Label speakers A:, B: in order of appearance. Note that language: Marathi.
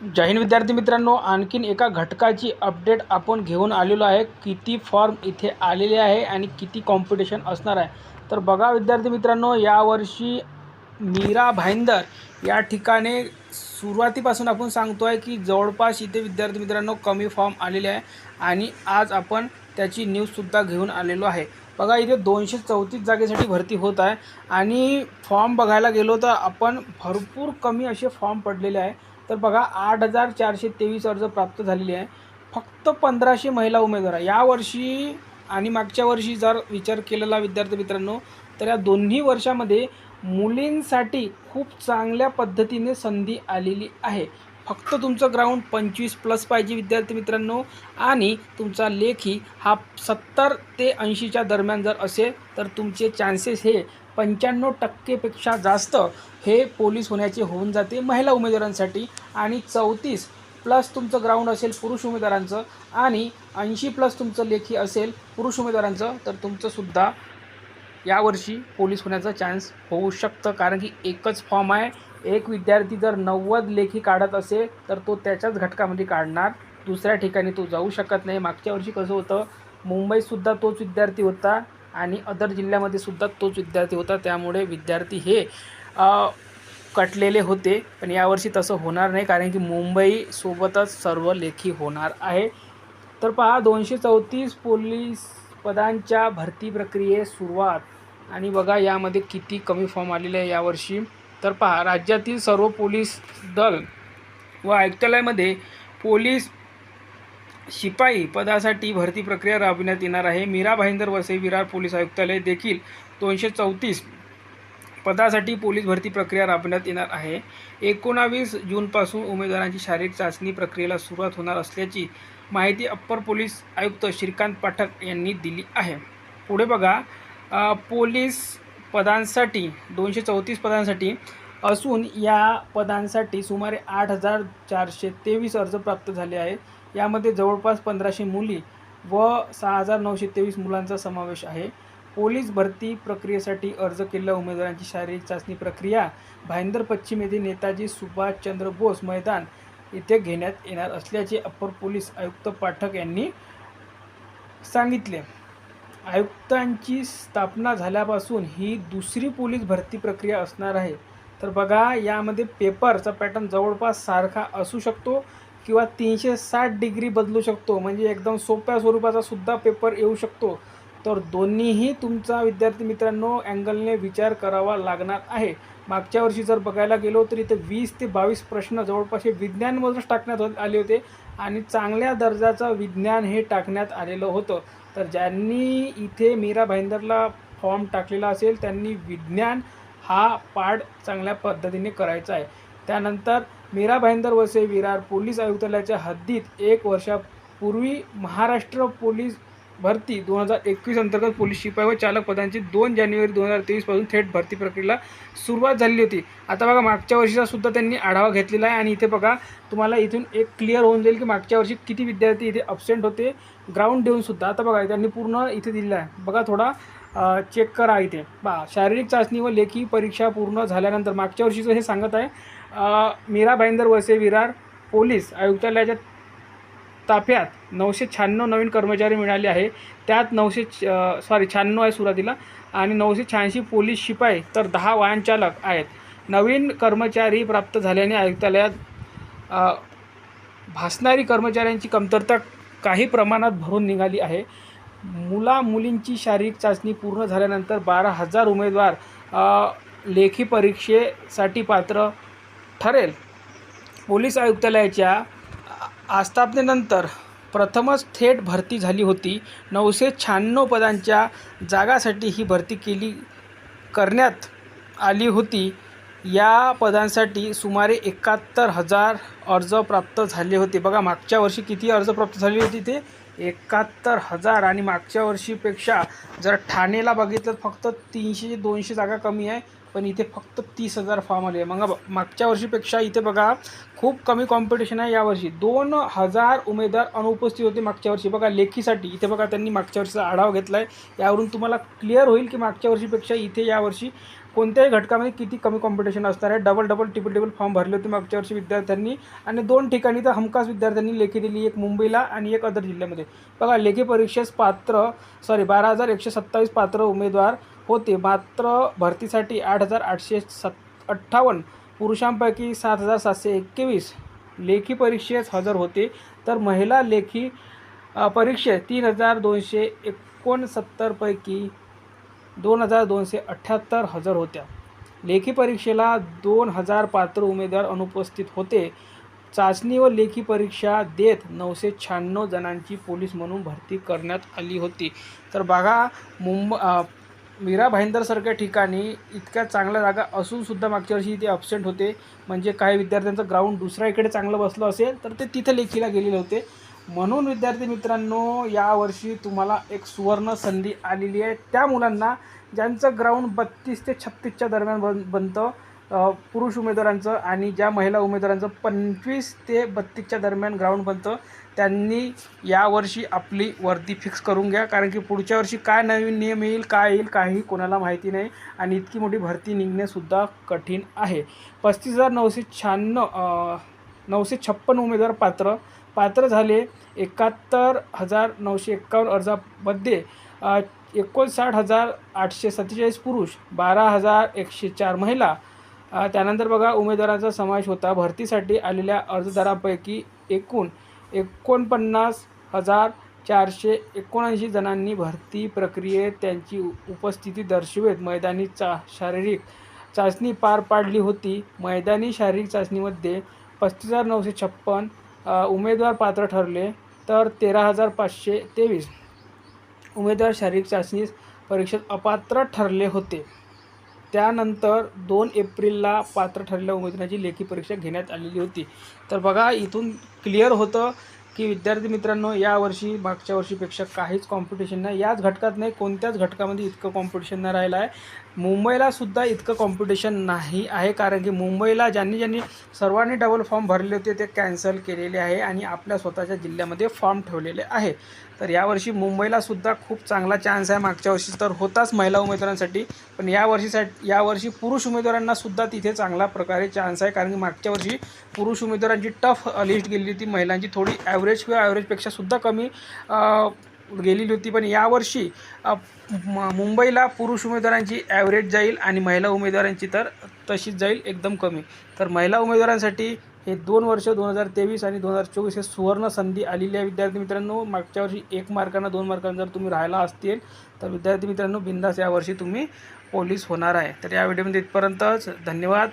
A: जय हिंद विद्यार्थी मित्रांनो आणखीन एका घटकाची अपडेट आपण घेऊन आलेलो आहे. किती फॉर्म इथे आलेले आहे आणि किती कॉम्पिटिशन असणार आहे. तर बघा विद्यार्थी मित्रांनो यावर्षी मीरा भाईंदर या ठिकाणी सुरुवातीपासून आपण सांगतो आहे की जवळपास इथे विद्यार्थी मित्रांनो कमी फॉर्म आलेले आहे आणि आज आपण त्याची न्यूजसुद्धा घेऊन आलेलो आहे. बघा इथे दोनशे चौतीस जागेसाठी भरती होत आहे आणि फॉर्म बघायला गेलो तर आपण भरपूर कमी असे फॉर्म पडलेले आहे. तर बघा आठ हजार चारशे तेवीस अर्ज प्राप्त झालेले आहे. फक्त पंधराशे महिला उमेदवार आहे. यावर्षी आणि मागच्या वर्षी जर विचार केलेला विद्यार्थी मित्रांनो तर या दोन्ही वर्षामध्ये मुलींसाठी खूप चांगल्या पद्धतीने संधी आलेली आहे. फक्त तुमचं ग्राउंड पंचवीस प्लस पाहिजे विद्यार्थी मित्रांनो आणि तुमचा लेखी हा सत्तर ते ऐंशीच्या दरम्यान जर असेल तर तुमचे चान्सेस हे पंच्याण्णव टक्केपेक्षा जास्त हे पोलीस होण्याचे होऊन जाते महिला उमेदवारांसाठी. आणि चौतीस प्लस तुमचं ग्राउंड असेल पुरुष उमेदवारांचं आणि ऐंशी प्लस तुमचं लेखी असेल पुरुष उमेदवारांचं तर तुमचंसुद्धा यावर्षी पोलीस होण्याचा चान्स होऊ शकतं. कारण की एकच फॉर्म आहे. एक विद्यार्थी जर नव्वद लेखी काढत असेल तर तो त्याच्याच घटकामध्ये काढणार. दुसऱ्या ठिकाणी तो जाऊ शकत नाही. मागच्या वर्षी कसं होतं मुंबईतसुद्धा तोच विद्यार्थी होता. आणि अदर जिल्ह्यामध्ये सुद्धा तोच विद्यार्थी होता. त्यामुळे विद्यार्थी हे कटलेले होते. पण यावर्षी तसं होणार नाही कारण की मुंबईसोबतच सर्व लेखी होणार आहे. तर पहा दोनशे चौतीस पोलीस पदांच्या भरती प्रक्रियेस सुरुवात. आणि बघा यामध्ये किती कमी फॉर्म आलेले आहे यावर्षी. तर पहा राज्यातील सर्व पोलीस दल व आयुक्तालयामध्ये पोलीस शिपाई पदासाठी भरती प्रक्रिया राबविण्यात येणार आहे. मीरा भाईंदर वसई विरार पोलीस आयुक्तालय देखील दोनशे चौतीस पदासाठी पोलीस भरती प्रक्रिया राबविण्यात येणार आहे. एकोणावीस जूनपासून उमेदवारांची शारीरिक चाचणी प्रक्रियेला सुरुवात होणार असल्याची माहिती अप्पर पोलीस आयुक्त श्रीकांत पाठक यांनी दिली आहे. पुढे बघा पोलीस पदांसाठी दोनशे चौतीस पदांसाठी असून या पदांसाठी सुमारे आठ हजार चारशे तेवीस अर्ज प्राप्त झाले आहेत. यामध्ये जवळपास पंधराशे मुली व सहा हजार नऊशे तेवीस मुलांचा समावेश आहे. पोलीस भरती प्रक्रियेसाठी अर्ज केलेल्या उमेदवारांची शारीरिक चाचणी प्रक्रिया भाईंदर पश्चिम येथे नेताजी सुभाषचंद्र बोस मैदान इथे घेण्यात येणार असल्याचे अप्पर पोलीस आयुक्त पाठक यांनी सांगितले. आयुक्तांची स्थापना झाल्यापासून ही दुसरी पोलीस भरती प्रक्रिया असणार आहे. तर बघा यामध्ये पेपरचा पॅटर्न जवळपास सारखा असू शकतो. किंवा तीनशे साठ डिग्री बदलू शकतो. म्हणजे एकदम सोप्या स्वरूपाचा सुद्धा पेपर येऊ शकतो. तर दोन्हीही तुमचा विद्यार्थी मित्रांनो अँगलने विचार करावा लागणार आहे. मागच्या वर्षी जर बघायला गेलो तर इथे वीस ते बावीस प्रश्न जवळपास हे विज्ञानमधूनच टाकण्यात आले होते. आणि चांगल्या दर्जाचं विज्ञान हे टाकण्यात आलेलं होतं. तर ज्यांनी इथे मीरा भाईंदरला फॉर्म टाकलेला असेल त्यांनी विज्ञान हा पाठ चांगल्या पद्धतीने करायचा आहे. त्यानंतर मीरा भाईंदर वसे विरार पोलीस आयुक्तालयाच्या हद्दीत एक वर्षापूर्वी महाराष्ट्र पोलीस भरती दोन हजार एकवीस अंतर्गत पोलीस शिपाई व चालक पदांची दोन जानेवारी दोन हजार तेवीसपासून थेट भरती प्रक्रियेला सुरुवात झाली होती. आता बघा मागच्या वर्षीचा सुद्धा त्यांनी आढावा घेतलेला आहे आणि इथे बघा तुम्हाला इथून एक क्लिअर होऊन जाईल की मागच्या वर्षी किती विद्यार्थी इथे अपसेंट होते. ग्राउंड देऊन सुद्धा आता बघा त्यांनी पूर्ण इथे दिलेलं आहे. बघा थोडा चेक करा इथे. बा शारीरिक चाचणी व लेखी परीक्षा पूर्ण झाल्यानंतर मागच्या वर्षीचं हे सांगत आहे मीरा भाईंदर वसे विरार पोलीस आयुक्तालयाच्या ताफ्यात नऊशे शहाण्णव नवीन कर्मचारी मिळाले आहे. त्यात नऊशे सॉरी शहाण्णव आहे सुरुवातीला आणि नऊशे शहाऐंशी पोलीस शिपाई तर दहा वाहन चालक आहेत. नवीन कर्मचारी प्राप्त झाल्याने आयुक्तालयात भासणारी कर्मचाऱ्यांची कमतरता काही प्रमाणात भरून निघाली आहे. मुला मुलींची शारीरिक चाचणी पूर्ण झाल्यानंतर बारा हजार उमेदवार लेखी परीक्षेसाठी पात्र ठरेल. पोलीस आयुक्तालयाच्या आस्थापनेनंतर प्रथमच थेट भरती झाली होती. नऊशे शहाण्णव पदांच्या जागासाठी ही भरती केली करण्यात आली होती. या पदांसाठी सुमारे एकाहत्तर हजार अर्ज प्राप्त झाले होते. बघा मागच्या वर्षी किती अर्ज प्राप्त झाले होते ते? एकाहत्तर हजार आणि मागच्या वर्षीपेक्षा जर ठाणेला बघितलं तर फक्त तीनशे दोनशे जागा कमी आहे. पण इथे फक्त तीस हजार फॉर्म आले. मग मागच्या वर्षीपेक्षा इथे बघा खूप कमी कॉम्पिटिशन आहे यावर्षी दोन हजार उमेदवार अनुपस्थित होते मागच्या वर्षी. बघा लेखीसाठी. इथे बघा त्यांनी मागच्या वर्षीचा आढावा घेतला आहे यावरून तुम्हाला क्लिअर होईल की मागच्या वर्षीपेक्षा इथे यावर्षी कोणत्याही घटकामध्ये किती कमी कॉम्पिटिशन असणार आहे. Double double triple triple form भरले होते मागच्या वर्षी विद्यार्थ्यांनी. आणि दोन ठिकाणी तर हमखास विद्यार्थ्यांनी लेखी दिली. एक मुंबईला आणि एक अदर जिल्ह्यामध्ये. बघा लेखी परीक्षेस पात्र सॉरी बारा हजार एकशे सत्तावीस पात्र उमेदवार होते. मात्र भरतीसाठी आठ हजार आठशे सत् अठ्ठावन्न पुरुषांपैकी सात हजार सातशे एकवीस लेखी परीक्षेस हजर होते. तर महिला लेखी परीक्षेत तीन हजार दोनशे एकोणसत्तरपैकी दोन हजार दोनशे अठ्ठ्याहत्तर हजर होत्या. लेखी परीक्षेला दोन हजार पात्र उमेदवार अनुपस्थित होते. चाचणी व लेखी परीक्षा देत नऊशे शहाण्णव जणांची पोलीस म्हणून भरती करण्यात आली होती. तर बघा मुंब मीरा भाईंदरसारख्या ठिकाणी इतक्या चांगल्या जागा असूनसुद्धा मागच्या वर्षी इथे अपसेंट होते. म्हणजे काही विद्यार्थ्यांचं ग्राउंड दुसऱ्या इकडे चांगलं बसलं असेल तर ते तिथं लेखीला गेलेले होते. म्हणून विद्यार्थी मित्रांनो यावर्षी तुम्हाला एक सुवर्ण संधी आलेली आहे. त्या मुलांना ज्यांचं ग्राउंड बत्तीस ते छत्तीसच्या दरम्यान बन बनतं पुरुष उमेदवारांचं आणि ज्या महिला उमेदवारांचं पंचवीस ते बत्तीसच्या दरम्यान ग्राउंड बनतं त्यांनी यावर्षी आपली वर्दी फिक्स करून घ्या. कारण की पुढच्या वर्षी काय नवीन नियम येईल काय येईल काही कोणाला माहिती नाही आणि इतकी मोठी भरती निघणेसुद्धा कठीण आहे. पस्तीस हजार नऊशे शहाण्णव नऊशे छप्पन उमेदवार पात्र पात्र झाले एकाहत्तर हजार नऊशे एक्कावन्न अर्जामध्ये एकोणसाठ हजार आठशे सत्तेचाळीस पुरुष बारा हजार एकशे चार महिला त्यानंतर बघा उमेदवारांचा समावेश होता. भरतीसाठी आलेल्या अर्जदारांपैकी एकूण एकोणपन्नास हजार चारशे एकोणऐंशी जणांनी भरती प्रक्रियेत त्यांची उपस्थिती दर्शवेत. मैदानी चा शारीरिक चाचणी पार पाडली होती. मैदानी शारीरिक चाचणीमध्ये पस्तीस हजार नऊशे छप्पन उमेदवार पात्र ठरले तर तेरा हजार पाचशे तेवीस. उमेदवार शारीरिक चाचणीस परीक्षेत अपात्र ठरले होते. त्यानंतर दोन एप्रिलला पात्र ठरलेल्या उमेदवारांची लेखी परीक्षा घेण्यात आलेली होती. तर बघा इथून क्लिअर होतं की विद्यार्थी मित्रांनो यावर्षी मागच्या वर्षीपेक्षा काहीच कॉम्पिटिशन नाही. याच घटकात नाही कोणत्याच घटकामध्ये इतकं कॉम्पिटिशन नाही राहिलं आहे मुंबईला सुद्धा इतकं कॉम्पिटिशन नाही आहे. कारण की मुंबईला ज्यांनी ज्यांनी सर्वांनी डबल फॉर्म भरले होते ते कॅन्सल केलेले आहे आणि आपल्या स्वतःच्या जिल्ह्यामध्ये फॉर्म ठेवलेले आहे. तर यावर्षी मुंबईला सुद्धा खूप चांगला चान्स आहे. मागच्या वर्षी तर होताच महिला उमेदवारांसाठी. पण यावर्षीसाठी यावर्षी पुरुष उमेदवारांना सुद्धा तिथे चांगला प्रकारे चान्स आहे. कारण की मागच्या वर्षी पुरुष उमेदवारांची टफ लिस्ट गेली होती. महिलांची थोडी ॲव्हरेज किंवा ॲव्हरेजपेक्षा सुद्धा कमी गेलेली होती पण यावर्षी मुंबईला पुरुष उमेदवारांची ॲव्हरेज जाईल आणि महिला उमेदवारांची तर तशीच जाईल एकदम कमी. तर महिला उमेदवारांसाठी हे दोन वर्ष दोन हजार तेवीस आणि दोन हजार चोवीस हे सुवर्ण संधी आलेली आहे. विद्यार्थी मित्रांनो मागच्या वर्षी एक मार्कांना दोन मार्कांना जर तुम्ही राहिला असतील तर विद्यार्थी मित्रांनो बिंदास यावर्षी तुम्ही पोलीस होणार आहे. तर या व्हिडिओमध्ये इथपर्यंतच धन्यवाद.